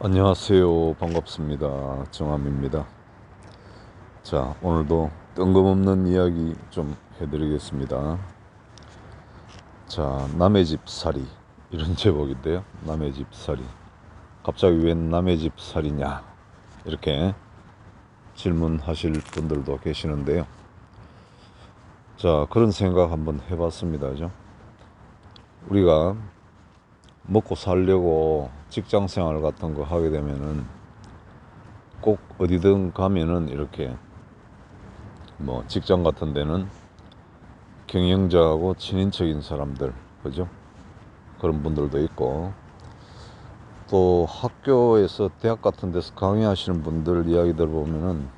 안녕하세요. 반갑습니다. 정함입니다. 자, 오늘도 뜬금없는 이야기 좀 해드리겠습니다. 자, 남의 집 살이. 이런 제목인데요. 남의 집 살이. 갑자기 웬 남의 집 살이냐? 이렇게 질문하실 분들도 계시는데요. 자, 그런 생각 한번 해봤습니다. 죠 우리가 먹고 살려고 직장 생활 같은 거 하게 되면은 꼭 어디든 가면은 이렇게 뭐 직장 같은 데는 경영자하고 친인척인 사람들 그죠 그런 분들도 있고 또 학교에서 대학 같은 데서 강의하시는 분들 이야기 들어보면은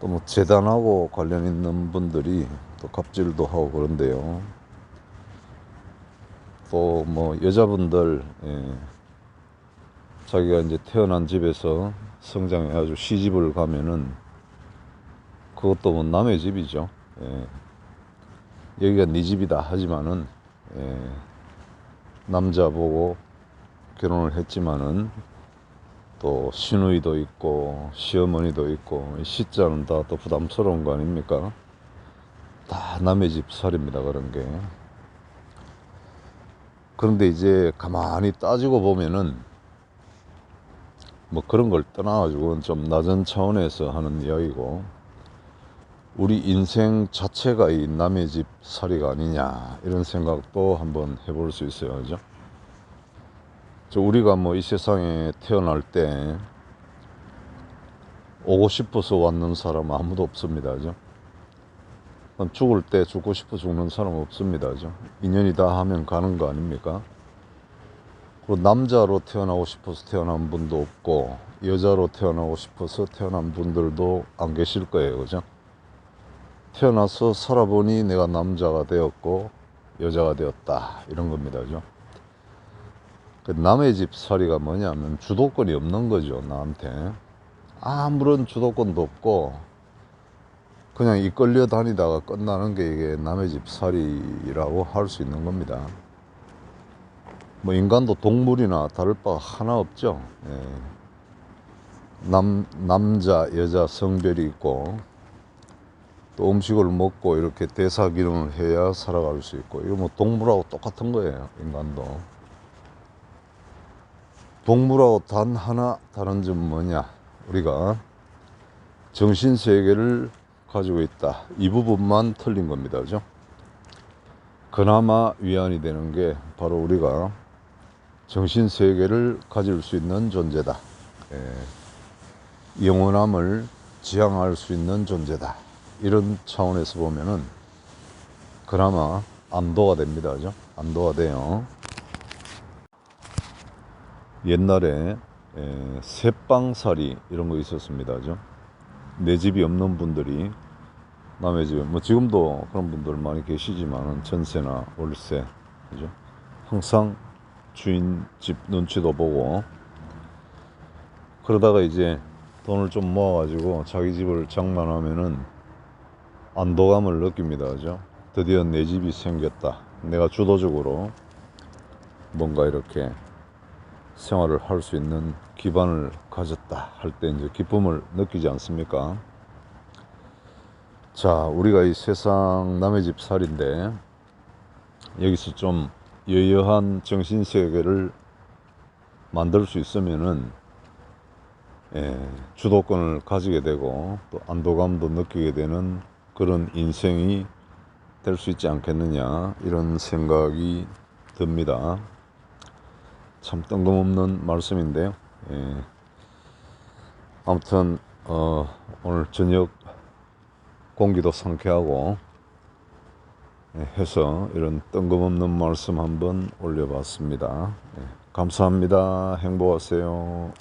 또 뭐 재단하고 관련 있는 분들이 또 갑질도 하고 그런데요. 또 뭐 여자분들 예, 자기가 이제 태어난 집에서 성장해가지고 시집을 가면은 그것도 뭐 남의 집이죠. 예. 여기가 네 집이다 하지만은 예. 남자 보고 결혼을 했지만은 또 시누이도 있고 시어머니도 있고 시자는 다 또 부담스러운 거 아닙니까? 다 남의 집 살입니다 그런 게. 그런데 이제 가만히 따지고 보면은 뭐 그런 걸 떠나가지고 좀 낮은 차원에서 하는 이야기고 우리 인생 자체가 이 남의 집 살이가 아니냐 이런 생각도 한번 해볼 수 있어요. 그죠? 저 우리가 뭐 이 세상에 태어날 때 오고 싶어서 왔는 사람 아무도 없습니다. 그죠 죽을 때 죽고 싶어 죽는 사람 없습니다 그죠 인연이다 하면 가는 거 아닙니까 그 남자로 태어나고 싶어서 태어난 분도 없고 여자로 태어나고 싶어서 태어난 분들도 안 계실 거예요. 그죠? 태어나서 살아보니 내가 남자가 되었고 여자가 되었다. 이런 겁니다. 그죠? 그 남의 집 살이가 뭐냐면 주도권이 없는 거죠. 나한테. 아무런 주도권도 없고 그냥 이 끌려 다니다가 끝나는 게 이게 남의 집 살이라고 할 수 있는 겁니다. 뭐 인간도 동물이나 다를 바 하나 없죠. 예. 남 남자 여자 성별이 있고 또 음식을 먹고 이렇게 대사기능을 해야 살아갈 수 있고 이거 뭐 동물하고 똑같은 거예요. 인간도 동물하고 단 하나 다른 점은 뭐냐? 우리가 정신 세계를 가지고 있다. 이 부분만 틀린 겁니다. 그죠? 그나마 위안이 되는 게 바로 우리가 정신 세계를 가질 수 있는 존재다. 예. 영원함을 지향할 수 있는 존재다. 이런 차원에서 보면은 그나마 안도가 됩니다. 그죠? 안도가 돼요. 옛날에 예, 새빵살이 이런 거 있었습니다. 그죠? 내 집이 없는 분들이 남의 집에 뭐 지금도 그런 분들 많이 계시지만은 전세나 월세 그죠? 항상 주인 집 눈치도 보고 그러다가 이제 돈을 좀 모아가지고 자기 집을 장만하면은 안도감을 느낍니다. 그죠? 드디어 내 집이 생겼다. 내가 주도적으로 뭔가 이렇게 생활을 할 수 있는 기반을 가졌다 할 때 이제 기쁨을 느끼지 않습니까? 자, 우리가 이 세상 남의 집 살인데 여기서 좀 여여한 정신 세계를 만들 수 있으면은 예, 주도권을 가지게 되고 또 안도감도 느끼게 되는 그런 인생이 될 수 있지 않겠느냐 이런 생각이 듭니다. 참 뜬금없는 말씀인데요. 예. 아무튼 어, 오늘 저녁 공기도 상쾌하고 예, 해서 이런 뜬금없는 말씀 한번 올려봤습니다. 예, 감사합니다. 행복하세요.